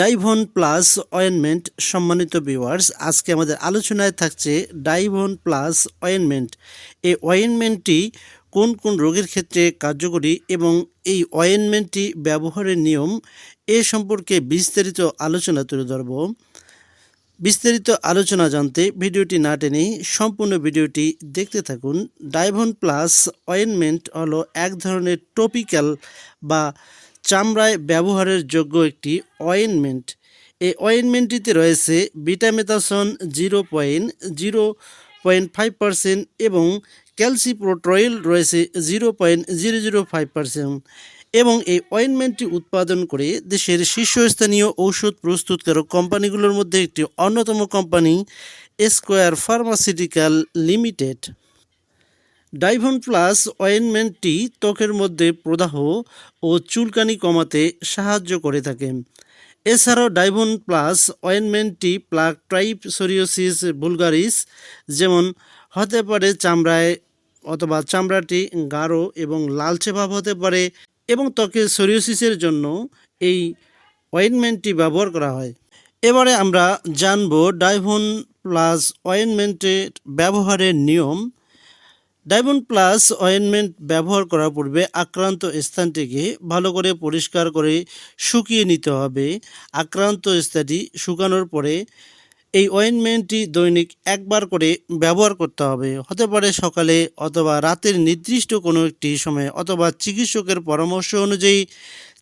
ডাইভন plus ointment, সম্মানিত viewers, আজকে আমাদের আলোচনায় থাকছে ডাইভন প্লাস অয়েনমেন্ট। এই অয়েনমেন্টটি কোন কোন রোগের ক্ষেত্রে কার্যকরী এবং এই অয়েনমেন্টটি ব্যবহারের নিয়ম এ সম্পর্কে বিস্তারিত আলোচনা তুলে ধরব। বিস্তারিত আলোচনা জানতে ভিডিওটি না টেনেই সম্পূর্ণ ভিডিওটি দেখতে থাকুন। ডাইভন প্লাস অয়েনমেন্ট হলো এক ধরনের টপিক্যাল বা চামড়ায় ব্যবহারের যোগ্য একটি অয়েনমেন্ট এই অয়েনমেন্টটিতে রয়েছে betamethasone zero point zero point five percent এবং ক্যালসিপ্রোট্রয়েল রয়েছে zero point zero zero five percent. এবং এই অয়েনমেন্টটি উৎপাদন করে দেশের শীর্ষস্থানীয় ঔষধ প্রস্তুতকারক কোম্পানিগুলোর মধ্যে একটি অন্যতম company Square Pharmaceutical Limited Daivon plus অয়েনমেন্টটি ত্বকের মধ্যে প্রদাহ ও চুলকানি কমাতে সাহায্য করে থাকে। এছাড়াও ডাইভন প্লাস অয়েনমেন্টটি প্লাক ট্রাইপ সোরিওসিস বুলগারিস, যেমন হতে পারে চামড়ায় অথবা চামড়াটি গাঢ় এবং লালচে ভাব হতে পারে এবং ত্বকের সোরিওসিসের জন্য এই অয়েনমেন্টটি ব্যবহার করা হয়। এবারে আমরা জানব ডাইভন প্লাস অয়েনমেন্টের ব্যবহারের নিয়ম ডাইমন প্লাস অয়েনমেন্ট ব্যবহার করার পূর্বে আক্রান্ত স্থানটিকে ভালো করে পরিষ্কার করে শুকিয়ে নিতে হবে। আক্রান্ত স্থানটি শুকানোর পরে এই অয়েনমেন্টটি দৈনিক একবার করে ব্যবহার করতে হবে। হতে পারে সকালে অথবা রাতের নির্দিষ্ট কোনো একটি সময়ে অথবা চিকিৎসকের পরামর্শ অনুযায়ী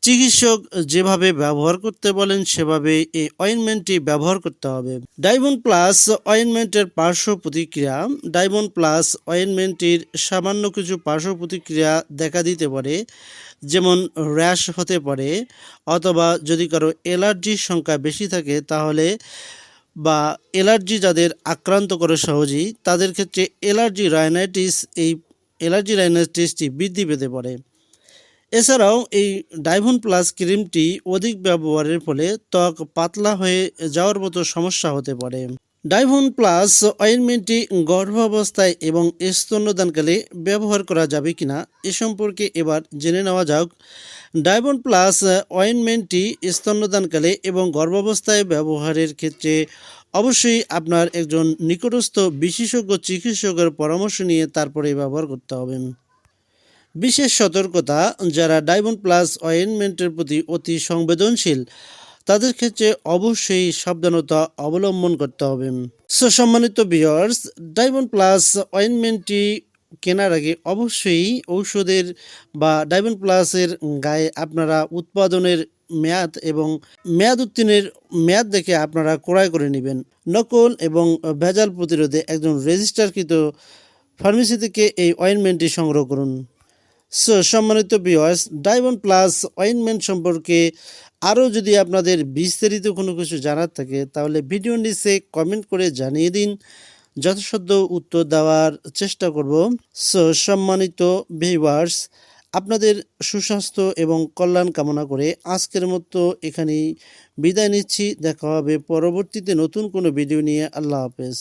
চিকিৎসক যেভাবে ব্যবহার করতে বলেন, সেভাবে এই অয়েনমেন্টটি ব্যবহার করতে হবে। ডাইবন প্লাস অয়েনমেন্টের পার্শ্ব প্রতিক্রিয়া ডাইবন প্লাস অয়েনমেন্টটির সামান্য কিছু পার্শ্ব প্রতিক্রিয়া দেখা দিতে পারে, যেমন র্যাশ হতে পারে, অথবা যদি কারও অ্যালার্জির সংখ্যা বেশি থাকে তাহলে বা অ্যালার্জি যাদের আক্রান্ত করে সহজেই, তাদের ক্ষেত্রে অ্যালার্জি রাইনাইটিস এই অ্যালার্জি রাইনাইটিসটি বৃদ্ধি পেতে পারে। এছাড়াও এই ডাইভন প্লাস ক্রিমটি অধিক ব্যবহারের ফলে ত্বক পাতলা হয়ে যাওয়ার মতো সমস্যা হতে পারে। ডাইভন প্লাস অয়েনমেন্টটি গর্ভাবস্থায় এবং স্তন্যদানকালে ব্যবহার করা যাবে কিনা এ সম্পর্কে এবার জেনে নেওয়া যাক। ডাইভন প্লাস অয়েনমেন্টটি স্তন্যদানকালে এবং গর্ভাবস্থায় ব্যবহারের ক্ষেত্রে অবশ্যই আপনার একজন নিকটস্থ বিশেষজ্ঞ চিকিৎসকের পরামর্শ নিয়ে তারপরে ব্যবহার করতে হবে। বিশেষ সতর্কতা যারা ডায়মন্ড প্লাস অয়েনমেন্টের প্রতি অতি সংবেদনশীল, তাদের ক্ষেত্রে অবশ্যই সাবধানতা অবলম্বন করতে হবে। সো সম্মানিত বিয়ার্স ডায়মন্ড প্লাস অয়েনমেন্টটি কেনার আগে অবশ্যই ঔষধের বা ডায়মন্ড প্লাসের গায়ে আপনারা উৎপাদনের মেয়াদ এবং মেয়াদ উত্তীর্ণের মেয়াদ দেখে আপনারা ক্রয় করে নেবেন। নকল এবং ভেজাল প্রতিরোধে একজন রেজিস্টারকৃত ফার্মেসি থেকে এই অয়েনমেন্টটি সংগ্রহ করুন। সো সম্মানিত বিওয়ার্স ডায়মন্ড প্লাস অয়েনমেন্ট সম্পর্কে আরও যদি আপনাদের বিস্তারিত কোনো কিছু জানার থাকে, তাহলে ভিডিও নিচে কমেন্ট করে জানিয়ে দিন। যথাসাধ্য উত্তর দেওয়ার চেষ্টা করব। সো সম্মানিত ভিউয়ার্স আপনাদের সুস্বাস্থ্য এবং কল্যাণ কামনা করে আজকের মতো এখানেই বিদায় নিচ্ছি। দেখা হবে পরবর্তীতে নতুন কোনো ভিডিও নিয়ে। আল্লাহ হাফেজ।